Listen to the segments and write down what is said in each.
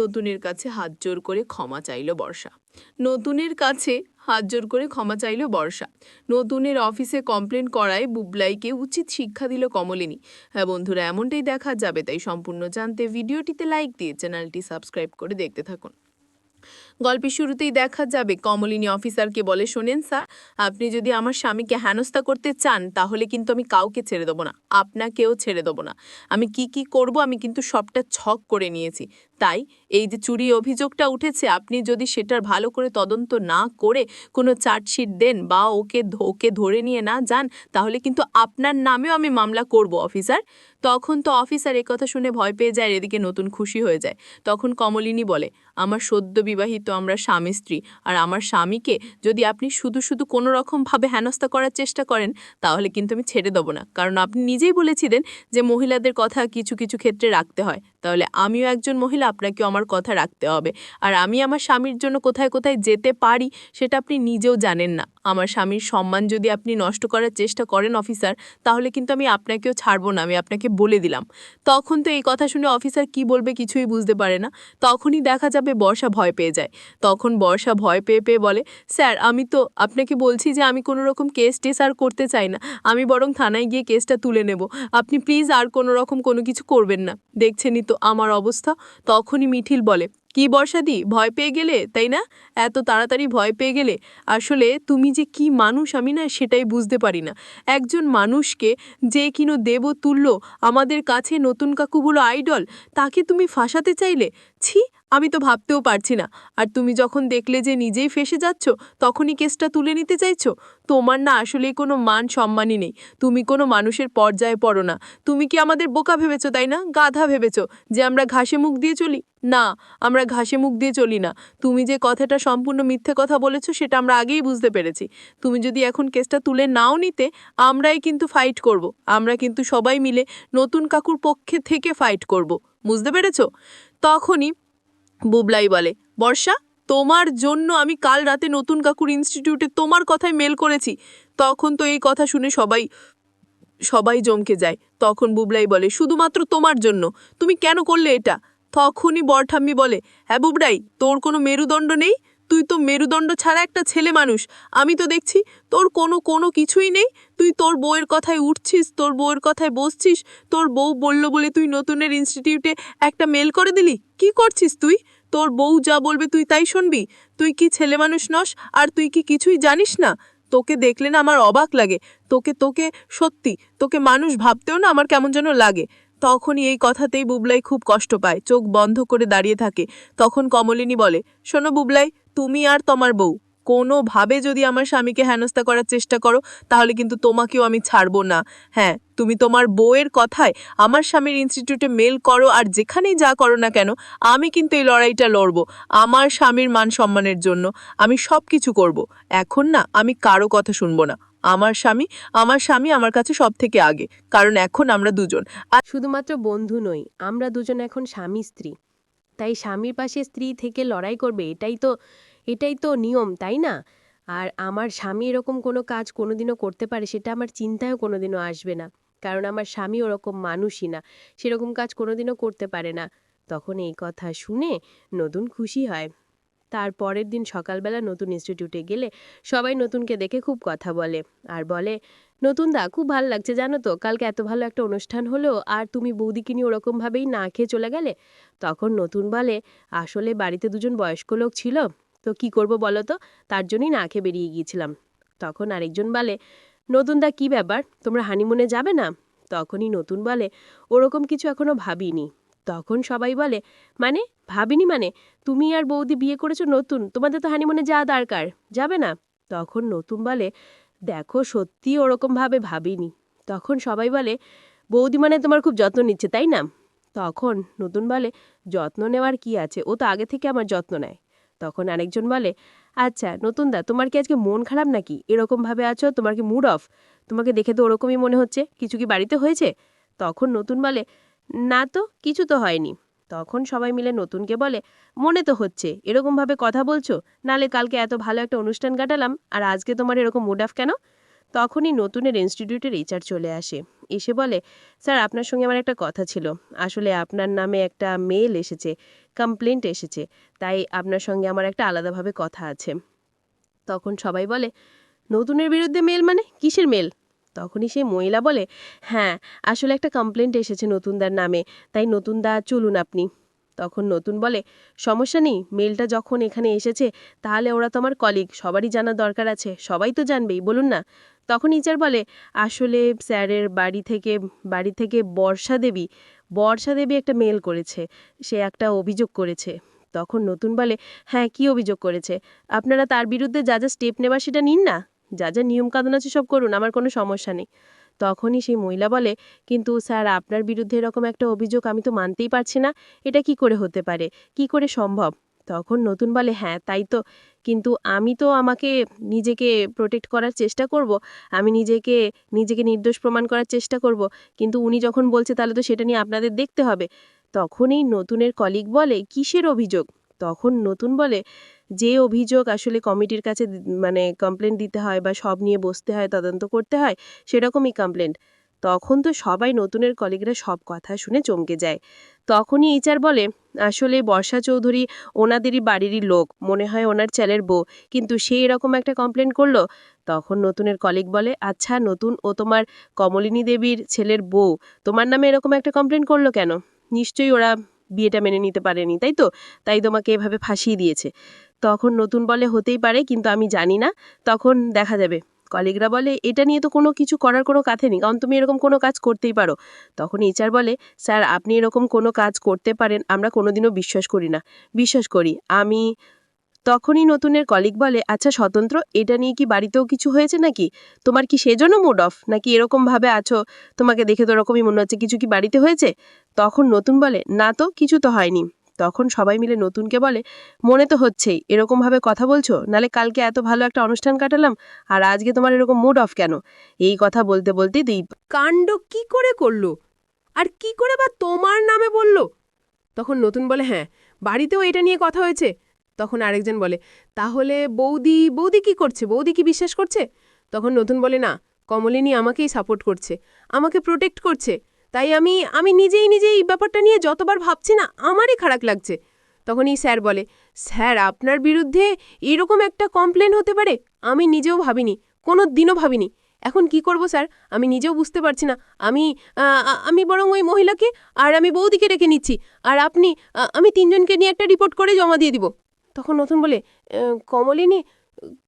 নতুনের কাছে হাত জোর করে ক্ষমা চাইল বর্ষা। নতুনের কাছে হাত জোর করে ক্ষমা চাইল বর্ষা। নতুনের অফিসে কমপ্লেন করায় বুবলাইকে উচিত শিক্ষা দিল কমলিনী। হ্যাঁ বন্ধুরা, এমনটাই দেখা যাবে, তাই সম্পূর্ণ জানতে ভিডিওটিতে লাইক দিয়ে চ্যানেলটি সাবস্ক্রাইব করে দেখতে থাকুন। গল্পের শুরুতেই দেখা যাবে, কমলিনী অফিসারকে বলে, শোনেন স্যার, আপনি যদি আমার স্বামীকে হেনস্থা করতে চান, তাহলে কিন্তু আমি কাউকে ছেড়ে দেবো না, আপনাকেও ছেড়ে দেবো না। আমি কি কি করব, আমি কিন্তু সবটা ছক করে নিয়েছি। তাই এই যে চুরি অভিযোগটা উঠেছে, আপনি যদি সেটার ভালো করে তদন্ত না করে কোনো চার্জশিট দেন বা ওকে ওকে ধরে নিয়ে না যান, তাহলে কিন্তু আপনার নামেও আমি মামলা করব, অফিসার। তখন তো অফিসার কথা শুনে ভয় পেয়ে যায়, এদিকে নতুন খুশি হয়ে যায়। তখন কমলিনী বলে, আমার সদ্য বিবাহিত আমরা স্বামী স্ত্রী, আর আমার স্বামীকে যদি আপনি শুধু শুধু কোনো রকমভাবে হেনস্থা করার চেষ্টা করেন, তাহলে কিন্তু আমি ছেড়ে দেবো না। কারণ আপনি নিজেই বলেছিলেন যে মহিলাদের কথা কিছু কিছু ক্ষেত্রে রাখতে হয়। তাহলে আমিও একজন মহিলা, আপনাকেও আমার কথা রাখতে হবে। আর আমি আমার স্বামীর জন্য কোথায় কোথায় যেতে পারি, সেটা আপনি নিজেও জানেন না। আমার স্বামীর সম্মান যদি আপনি নষ্ট করার চেষ্টা করেন অফিসার, তাহলে কিন্তু আমি আপনাকেও ছাড়বো না, আমি আপনাকে বলে দিলাম। তখন তো এই কথা শুনে অফিসার কি বলবে কিছুই বুঝতে পারে না। তখনই দেখা যাবে বর্ষা ভয় পেয়ে যায়। তখন বর্ষা ভয় পেয়ে পেয়ে বলে, স্যার, আমি তো আপনাকে বলছি যে আমি কোনো রকম কেস টেস আর করতে চাই না। আমি বরং থানায় গিয়ে কেসটা তুলে নেব। আপনি প্লিজ আর কোনো রকম কোনো কিছু করবেন না। দেখছেনই তো আমার অবস্থা তখনই মিঠিল বলে, কি বর্ষাদি, ভয় পেয়ে গেলে, তাই না? এত তাড়াতাড়ি ভয় পেয়ে গেলে? আসলে তুমি যে কি মানুষ আমি না সেটাই বুঝতে পারি না। একজন মানুষকে যে কিনো দেব তুল্য আমাদের কাছে নতুন কাকুগুলো আইডল, তাকে তুমি ফাঁসাতে চাইলে? ছি, আমি তো ভাবতেও পারছি না। আর তুমি যখন দেখলে যে নিজেই ফেসে যাচ্ছ, তখনই কেসটা তুলে নিতে চাইছো? তোমার না আসলেই কোনো মান সম্মানই নেই। তুমি কোনো মানুষের পর্যায়ে পড়ো না। তুমি কি আমাদের বোকা ভেবেছো, তাই না? গাধা ভেবেছো যে আমরা ঘাসে মুখ দিয়ে চলি? না, আমরা ঘাসে মুখ দিয়ে চলি না। তুমি যে কথাটা সম্পূর্ণ মিথ্যে কথা বলেছ, সেটা আমরা আগেই বুঝতে পেরেছি। তুমি যদি এখন কেসটা তুলে নাও নিতে, আমরাই কিন্তু ফাইট করব। আমরা কিন্তু সবাই মিলে নতুন কাকুর পক্ষে থেকে ফাইট করব। বুঝতে পেরেছ? তখনই বুবলাই বলে, বর্ষা, তোমার জন্য আমি কাল রাতে নতুন কাকুর ইনস্টিটিউটে তোমার কথায় মেল করেছি। তখন তো এই কথা শুনে সবাই সবাই জমকে যায়। তখন বুবলাই বলে, শুধুমাত্র তোমার জন্য। তুমি কেন করলে এটা? তখনই বরঠাম্মি বলে হ্যাঁ বুবরাই তোর কোনো মেরুদণ্ড নেই? তুই তো মেরুদণ্ড ছাড়া একটা ছেলে মানুষ। আমি তো দেখছি তোর কোনো কোনো কিছুই নেই। তুই তোর বউয়ের কথায় উঠছিস, তোর বউয়ের কথায় বসছিস, তোর বউ বলল বলে তুই নতুনের ইনস্টিটিউটে একটা মেল করে দিলি। কি করছিস তুই? তোর বউ যা বলবে তুই তাই শুনবি। তুই কি ছেলে মানুষ নস, আর তুই কি কিছুই জানিস না? তোকে দেখলে না আমার অবাক লাগে। তোকে তোকে সত্যি, তোকে মানুষ ভাবতেও না আমার কেমন যেন লাগে। তখনই এই কথাতেই বুবলাই খুব কষ্ট পায়। চোখ বন্ধ করে দাঁড়িয়ে থাকে। তখন কমলিনী বলে, শোনো বুবলাই তুমি আর তোমার বউ, কোনোভাবে যদি আমার স্বামীকে হেনস্থা করার চেষ্টা করো, তাহলে কিন্তু তোমাকেও আমি ছাড়বো না। হ্যাঁ তুমি তোমার বউয়ের কথায় আমার স্বামীর ইনস্টিটিউটে মেল করো আর যেখানেই যা করো না কেন, আমি কিন্তু এই লড়াইটা লড়ব, আমার স্বামীর মান সম্মানের জন্য আমি সব কিছু করব। এখন না, আমি কারও কথা শুনব না। আমার স্বামী আমার স্বামী আমার কাছে সব থেকে আগে, কারণ এখন আমরা দুজন। আর শুধুমাত্র বন্ধু নই, আমরা দুজন এখন স্বামী স্ত্রী। তাই স্বামীর পাশে স্ত্রী থেকে লড়াই করবে, এটাই তো এটাই তো নিয়ম, তাই না? আর আমার স্বামী এরকম কোনো কাজ কোনোদিনও করতে পারে সেটা আমার চিন্তায়ও কোনোদিনও আসবে না। কারণ আমার স্বামী ওরকম মানুষই না, সেরকম কাজ কোনোদিনও করতে পারে না। তখন এই কথা শুনে নতুন খুশি হয়। তার পরের দিন সকালবেলা নতুন ইনস্টিটিউটে গেলে সবাই নতুনকে দেখে খুব কথা বলে। আর বলে নতুন দা, খুব ভালো লাগছে, জানো তো? কালকে এত ভালো একটা অনুষ্ঠান হলো, আর তুমি বৌদিকে নিয়ে ওরকমভাবেই না খেয়ে চলে গেলে? তখন নতুন বলে, আসলে বাড়িতে দুজন বয়স্ক লোক ছিল, তো কি করব বলো তো? তার জন্যই না খেয়ে বেরিয়ে গিয়েছিলাম। তখন আরেকজন বলে, নতুন দা, কী ব্যাপার? তোমরা হানিমুনে যাবে না? তখনই নতুন বলে, ওরকম কিছু এখনও ভাবিনি। তখন সবাই বলে মানে? ভাবিনি মানে? তুমি আর বৌদি বিয়ে করেছ নতুন, তোমাদের তো হানিমুনে যাওয়া দরকার, যাবে না? তখন নতুন বলে দেখো সত্যি ওরকমভাবে ভাবিনি। তখন সবাই বলে, বৌদি মানে তোমার খুব যত্ন নিচ্ছে, তাই না? তখন নতুন বলে, যত্ন নেওয়ার কি আছে? ও তো আগে থেকে আমার যত্ন নেয়। তখন আরেকজন বলে আচ্ছা নতুন দা, তোমার কি আজকে মন খারাপ নাকি? এরকমভাবে আছো? তোমার কি মুড অফ তোমাকে দেখে তো ওরকমই মনে হচ্ছে। কিছু কি বাড়িতে হয়েছে? তখন নতুন বলে, না তো, কিছু তো হয়নি। তখন সবাই মিলে নতুনকে বলে, মনে তো হচ্ছে এরকমভাবে কথা বলছো? নালে কালকে এত ভালো একটা অনুষ্ঠান কাটালাম, আর আজকে তোমার এরকম মুড অফ কেন? তখনই নতুনের ইনস্টিটিউটের এইচআর চলে আসে। এসে বলে, স্যার, আপনার সঙ্গে আমার একটা কথা ছিল। আসলে আপনার নামে একটা মেল এসেছে কমপ্লেন্ট এসেছে, তাই আপনার সঙ্গে আমার একটা আলাদাভাবে কথা আছে। তখন সবাই বলে, নতুনের বিরুদ্ধে মেল মানে? কিসের মেল তখনই সেই মহিলা বলে হ্যাঁ আসলে একটা কমপ্লেন্ট এসেছে নতুনদার নামে, তাই নতুনদা, চলুন আপনি। তখন নতুন বলে, সমস্যা নেই মেলটা যখন এখানে এসেছে, তাহলে ওরা তো আমার কলিগ সবারই জানার দরকার আছে, সবাই তো জানবেই, বলুন না। তখন ইচার বলে, আসলে স্যারের বাড়ি থেকে বাড়ি থেকে বর্ষা দেবী বর্ষা দেবী একটা মেল করেছে, সে একটা অভিযোগ করেছে। তখন নতুন বলে হ্যাঁ কি অভিযোগ করেছে? আপনারা তার বিরুদ্ধে যা যা স্টেপ নেবার সেটা নিন না। যা যা নিয়মকানুন আছে সব করুন, আমার কোনো সমস্যা নেই। তখনই সেই মহিলা বলে, কিন্তু স্যার, আপনার বিরুদ্ধে এরকম একটা অভিযোগ আমি তো মানতেই পারছি না, এটা কি করে হতে পারে? কি করে সম্ভব? তখন নতুন বলে হ্যাঁ তাই তো। কিন্তু আমি তো আমাকে নিজেকে প্রোটেক্ট করার চেষ্টা করব, আমি নিজেকে নিজেকে নির্দোষ প্রমাণ করার চেষ্টা করব। কিন্তু উনি যখন বলছে, তাহলে তো সেটা নিয়ে আপনাদের দেখতে হবে। তখনই নতুনের কলিগ বলে, কিসের অভিযোগ? তখন নতুন বলে যে অভিযোগ আসলে কমিটির কাছে মানে কমপ্লেন দিতে হয় বা সব নিয়ে বসতে হয়, তদন্ত করতে হয়, সেরকমই কমপ্লেন তখন তো সবাই নতুনের কলিগরা সব কথা শুনে চমকে যায়। তখনই এইচআর বলে, আসলে বর্ষা চৌধুরী ওনাদেরই বাড়িরই লোক, মনে হয় ওনার ছেলের বউ, কিন্তু সে এরকম একটা কমপ্লেন করল। তখন নতুনের কলিগ বলে আচ্ছা নতুন, ও তোমার কমলিনী দেবীর ছেলের বউ, তোমার নামে এরকম একটা কমপ্লেন করল কেন? নিশ্চয়ই ওরা বিয়েটা মেনে নিতে পারেনি, তাই তো? তাই তোমাকে এভাবে ফাঁসিয়ে দিয়েছে। তখন নতুন বলে হতেই পারে, কিন্তু আমি জানি না। তখন দেখা যাবে। কলিগরা বলে, এটা নিয়ে তো কোনো কিছু করার কোনো কাথে নেই, কারণ তুমি এরকম কোনো কাজ করতেই পারো। তখন এইচআর বলে, স্যার, আপনি এরকম কোনো কাজ করতে পারেন, আমরা কোনোদিনও বিশ্বাস করি না। বিশ্বাস করি, আমি তখনই নতুনের কলিগ বলে আচ্ছা স্বতন্ত্র, এটা নিয়ে কি বাড়িতেও কিছু হয়েছে নাকি? তোমার কি সেজন্য মুড অফ? নাকি এরকমভাবে আছো? তোমাকে দেখে তো ওরকমই মনে হচ্ছে, কিছু কি বাড়িতে হয়েছে? তখন নতুন বলে, না তো, কিছু তো হয়নি। তখন সবাই মিলে নতুনকে বলে, মনে তো হচ্ছেই, এরকমভাবে কথা বলছো? নালে কালকে এত ভালো একটা অনুষ্ঠান কাটালাম, আর আজকে তোমার এরকম মুড অফ কেন? এই কথা বলতে বলতে দীপ কাণ্ড কি করে করল? আর কি করে বা তোমার নামে বলল? তখন নতুন বলে হ্যাঁ বাড়িতেও এটা নিয়ে কথা হয়েছে। তখন আরেকজন বলে, তাহলে বৌদি বৌদি কি করছে? বৌদি কি বিশ্বাস করছে? তখন নতুন বলে, না, কমলিনী আমাকেই সাপোর্ট করছে, আমাকে প্রোটেক্ট করছে। তাই আমি আমি নিজেই নিজেই এই ব্যাপারটা নিয়ে যতবার ভাবছি না, আমারই খারাপ লাগছে। তখন এই স্যার বলে, স্যার, আপনার বিরুদ্ধে এরকম একটা কমপ্লেন হতে পারে? আমি নিজেও ভাবিনি, কোনো দিনও ভাবিনি। এখন কি করব স্যার? আমি নিজেও বুঝতে পারছি না। আমি আমি বরং ওই মহিলাকে আর আমি বৌদিকে রেখে নিচ্ছি। আর আপনি আমি তিনজনকে নিয়ে একটা রিপোর্ট করে জমা দিয়ে দিব। তখন নতুন বলে কমলিনী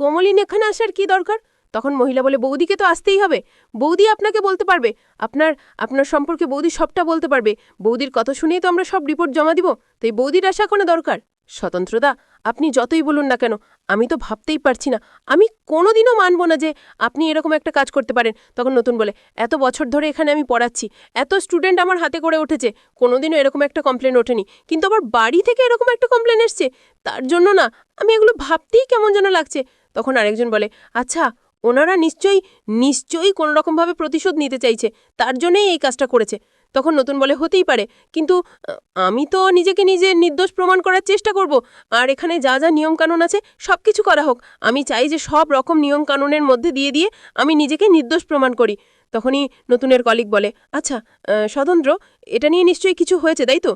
কমলিনী এখানে আসার কি দরকার? তখন মহিলা বলে, বৌদিকে তো আসতেই হবে। বৌদি আপনাকে বলতে পারবে। আপনার আপনার সম্পর্কে বৌদি সবটা বলতে পারবে। বৌদির কথা শুনেই তো আমরা সব রিপোর্ট জমা দিব। তাই বৌদির আসা কোনো দরকার। স্বতন্ত্রতা, আপনি যতই বলুন না কেন, আমি তো ভাবতেই পারছি না। আমি কোনোদিনও মানব না যে আপনি এরকম একটা কাজ করতে পারেন। তখন নতুন বলে, এত বছর ধরে এখানে আমি পড়াচ্ছি। এত স্টুডেন্ট আমার হাতে করে উঠেছে। কোনোদিনও এরকম একটা কমপ্লেন ওঠেনি। কিন্তু আবার বাড়ি থেকে এরকম একটা কমপ্লেন এসছে। তার জন্য না, আমি এগুলো ভাবতেই কেমন যেন লাগছে। তখন আরেকজন বলে আচ্ছা ওনারা নিশ্চয়ই নিশ্চয়ই কোনো রকমভাবে প্রতিশোধ নিতে চাইছে, তার জন্যেই এই কাজটা করেছে। তখন নতুন বলে হতেই পারে, কিন্তু আমি তো নিজেকে নিজে নির্দোষ প্রমাণ করার চেষ্টা করব, আর এখানে যা যা নিয়মকানুন আছে সব কিছু করা হোক। আমি চাই যে সব রকম নিয়মকানুনের মধ্যে দিয়ে দিয়ে আমি নিজেকে নির্দোষ প্রমাণ করি। তখনই নতুনের কলিগ বলে আচ্ছা স্বতন্ত্র, এটা নিয়ে নিশ্চয়ই কিছু হয়েছে, তাই তো?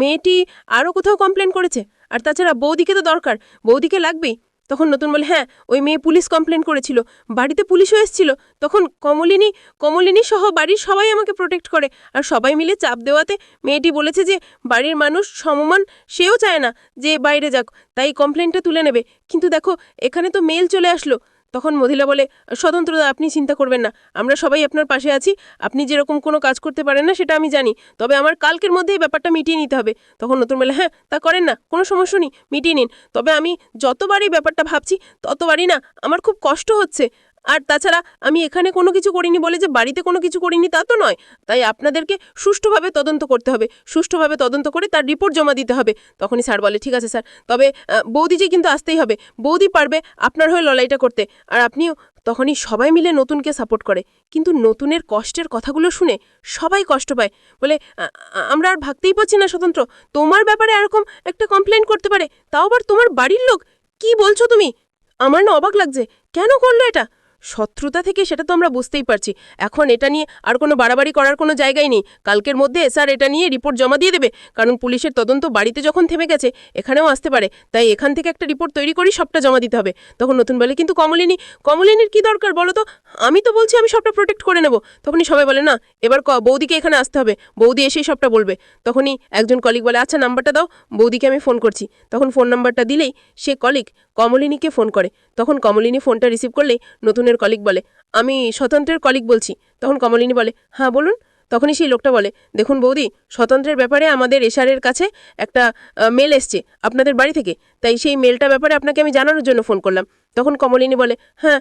মেয়েটি আরও কোথাও কমপ্লেন করেছে? আর তাছাড়া বৌদিকে তো দরকার, বৌদিকে লাগবেই। তখন নতুন বলে হ্যাঁ ওই মেয়ে পুলিশ কমপ্লেন করেছিল। বাড়িতে পুলিশও এসেছিল। তখন কমলিনী কমলিনী সহ বাড়ির সবাই আমাকে প্রোটেক্ট করে। আর সবাই মিলে চাপ দেওয়াতে মেয়েটি বলেছে যে, বাড়ির মানুষ সমমান, সেও চায় না যে বাইরে যাক, তাই কমপ্লেনটা তুলে নেবে। কিন্তু দেখো, এখানে তো মেল চলে আসলো। তখন মহিলা বলে, স্বতন্ত্রতা আপনি চিন্তা করবেন না, আমরা সবাই আপনার পাশে আছি, আপনি যেরকম কোনো কাজ করতে পারেন না সেটা আমি জানি, তবে আমার কালকের মধ্যেই ব্যাপারটা মিটিয়ে নিতে হবে। তখন নতুন বলে হ্যাঁ তা করেন না, কোনো সমস্যা নেই, মিটিয়ে নিন, তবে আমি যতবারই ব্যাপারটা ভাবছি, ততবারই না, আমার খুব কষ্ট হচ্ছে আর তাছাড়া আমি এখানে কোনো কিছু করিনি বলে যে বাড়িতে কোনো কিছু করিনি তা তো নয়। তাই আপনাদেরকে সুষ্ঠুভাবে তদন্ত করতে হবে। সুষ্ঠুভাবে তদন্ত করে তার রিপোর্ট জমা দিতে হবে। তখনই স্যার বলে, ঠিক আছে স্যার। তবে বৌদিজি কিন্তু আসতেই হবে। বৌদি পারবে আপনার হয়ে লড়াইটা করতে। আর আপনিও তখনই সবাই মিলে নতুনকে সাপোর্ট করে। কিন্তু নতুনের কষ্টের কথাগুলো শুনে সবাই কষ্ট পায়। বলে, "আ- আ- আমরা আর ভাবতেই পারছি না স্বতন্ত্র। তোমার ব্যাপারে এরকম একটা কমপ্লেন করতে পারে। তাও আবার তোমার বাড়ির লোক? কি বলছো তুমি? আমার না অবাক লাগছে। কেন করল এটা? শত্রুতা থেকে সেটা তো আমরা বুঝতেই পারছি। এখন এটা নিয়ে আর কোনো বাড়াবাড়ি করার কোনো জায়গাই নেই। কালকের মধ্যে স্যার এটা নিয়ে রিপোর্ট জমা দিয়ে দেবে। কারণ পুলিশের তদন্ত বাড়িতে যখন থেমে গেছে, এখানেও আসতে পারে। তাই এখান থেকে একটা রিপোর্ট তৈরি করি সবটা জমা দিতে হবে। তখন নতুন বলে কিন্তু কমলিনী, কমলিনীর কি দরকার বলো তো? আমি তো বলছি আমি সবটা প্রোটেক্ট করে নেব। তখনই সবাই বলে, না, এবার বৌদিকে এখানে আসতে হবে। বৌদি এসেই সবটা বলবে। তখনই একজন কলিগ বলে আচ্ছা নাম্বারটা দাও, বৌদিকে আমি ফোন করছি। তখন ফোন নাম্বারটা দিলেই সে কলিগ কমলিনীকে ফোন করে। তখন কমলিনী ফোনটা রিসিভ করলেই নতুনের কলিক বলে, আমি স্বতন্ত্রের কলিক বলছি। তখন কমলিনী বলে হ্যাঁ বলুন। তখনই সেই লোকটা বলে, দেখুন বৌদি, স্বতন্ত্রের ব্যাপারে আমাদের এশারের কাছে একটা মেল এসছে আপনাদের বাড়ি থেকে। তাই সেই মেলটার ব্যাপারে আপনাকে আমি জানানোর জন্য ফোন করলাম। তখন কমলিনী বলে হ্যাঁ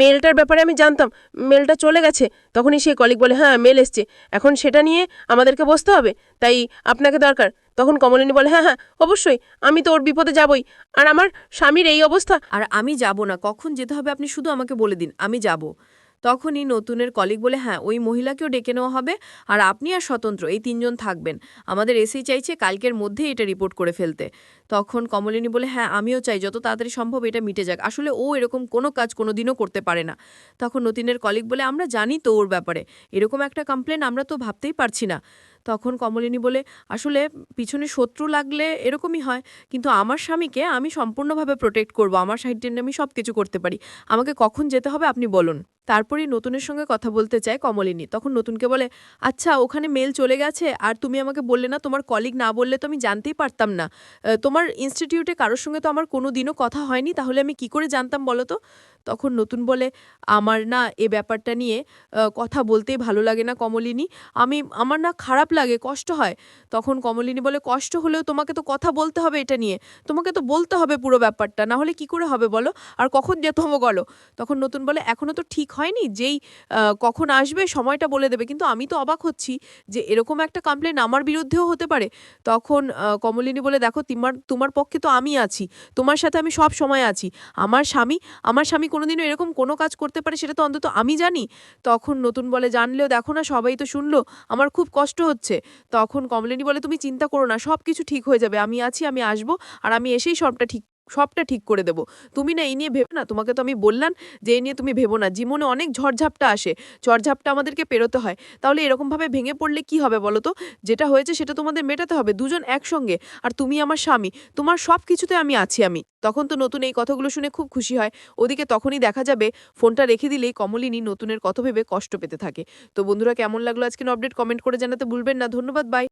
মেলটার ব্যাপারে আমি জানতাম। মেলটা চলে গেছে। তখনই সেই কলিগ বলে হ্যাঁ মেল এসছে। এখন সেটা নিয়ে আমাদেরকে বসতে হবে। তাই আপনাকে দরকার। তখন কমলিনী বলে হ্যাঁ হ্যাঁ অবশ্যই। আমি তো ওর বিপদে যাবই। আর আমার স্বামীর এই অবস্থা আর আমি যাব না। কখন যেতে হবে আপনি শুধু আমাকে বলে দিন। আমি যাব। তখনই নতুনের কলিগ বলে হ্যাঁ ওই মহিলাকেও ডেকে নেওয়া হবে আর আপনি আর স্বতন্ত্র, এই তিনজন থাকবেন। আমাদের এসেই চাইছে কালকের মধ্যেই এটা রিপোর্ট করে ফেলতে। তখন কমলিনী বলে হ্যাঁ আমিও চাই, যত তাড়াতাড়ি সম্ভব এটা মিটে যাক। আসলে ও এরকম কোনো কাজ কোনো দিনও করতে পারে না। তখন নতিনের কলিগ বলে, আমরা জানি তো ওর ব্যাপারে। এরকম একটা কমপ্লেন আমরা তো ভাবতেই পারছি না। তখন কমলিনী বলে, আসলে পিছনে শত্রু লাগলে এরকমই হয়, কিন্তু আমার স্বামীকে আমি সম্পূর্ণভাবে প্রোটেক্ট করব, আমার সাইডে আমি সব কিছু করতে পারি। আমাকে কখন যেতে হবে আপনি বলুন। তারপরেই নতুনের সঙ্গে কথা বলতে চায় কমলিনী। তখন নতুনকে বলে আচ্ছা ওখানে মেল চলে গেছে, আর তুমি আমাকে বললে না, তোমার কলিগ না বললে তো আমি জানতেই পারতাম না। তোমার ইনস্টিটিউটে কারোর সঙ্গে তো আমার কোনো দিনও কথা হয়নি, তাহলে আমি কি করে জানতাম বলো তো? তখন নতুন বলে, আমার না এ ব্যাপারটা নিয়ে কথা বলতেই ভালো লাগে না কমলিনী। আমি, আমার না খারাপ লাগে, কষ্ট হয়। তখন কমলিনী বলে, কষ্ট হলেও তোমাকে তো কথা বলতে হবে এটা নিয়ে। তোমাকে তো বলতে হবে পুরো ব্যাপারটা। না হলে কি করে হবে বলো? আর কখন যেতে হবে বলো? তখন নতুন বলে এখনও তো ঠিক হয়নি। যেই কখন আসবে সময়টা বলে দেবে। কিন্তু আমি তো অবাক হচ্ছি যে এরকম একটা কমপ্লেন আমার বিরুদ্ধেও হতে পারে। তখন কমলিনী বলে, দেখো, তোমার তোমার পক্ষে তো আমি আছি। তোমার সাথে আমি সব সময় আছি। আমার স্বামী আমার স্বামী কোনোদিনও এরকম কোনো কাজ করতে পারে, সেটা তো অন্তত আমি জানি। তখন নতুন বলে, জানলেও দেখো না, সবাই তো শুনলো। আমার খুব কষ্ট হচ্ছে। তখন কমলিনী বলে, তুমি চিন্তা করো না সব কিছু ঠিক হয়ে যাবে। আমি আছি, আমি আসব, আর আমি এসেই সবটা ঠিক সবটা ঠিক করে দেবো। তুমি না এই নিয়ে ভেবে না, তোমাকে তো আমি বললাম যে এই নিয়ে তুমি ভেবো না। জীবনে অনেক ঝড়ঝাপটা আসে, ঝড়ঝাপটা আমাদেরকে পেরোতে হয়। তাহলে এরকমভাবে ভেঙে পড়লে কি হবে বলো তো? যেটা হয়েছে সেটা তোমাদের মেটাতে হবে, দুজন একসঙ্গে। আর তুমি আমার স্বামী, তোমার সব কিছুতে আমি আছি আমি। তখন তো নতুন এই কথাগুলো শুনে খুব খুশি হয়। ওদিকে তখনই দেখা যাবে, ফোনটা রেখে দিলেই কমলিনী নতুনের কথা ভেবে কষ্ট পেতে থাকে। তো বন্ধুরা, কেমন লাগল আজকে আপডেট কমেন্ট করে জানাতে ভুলবেন না। ধন্যবাদ বাই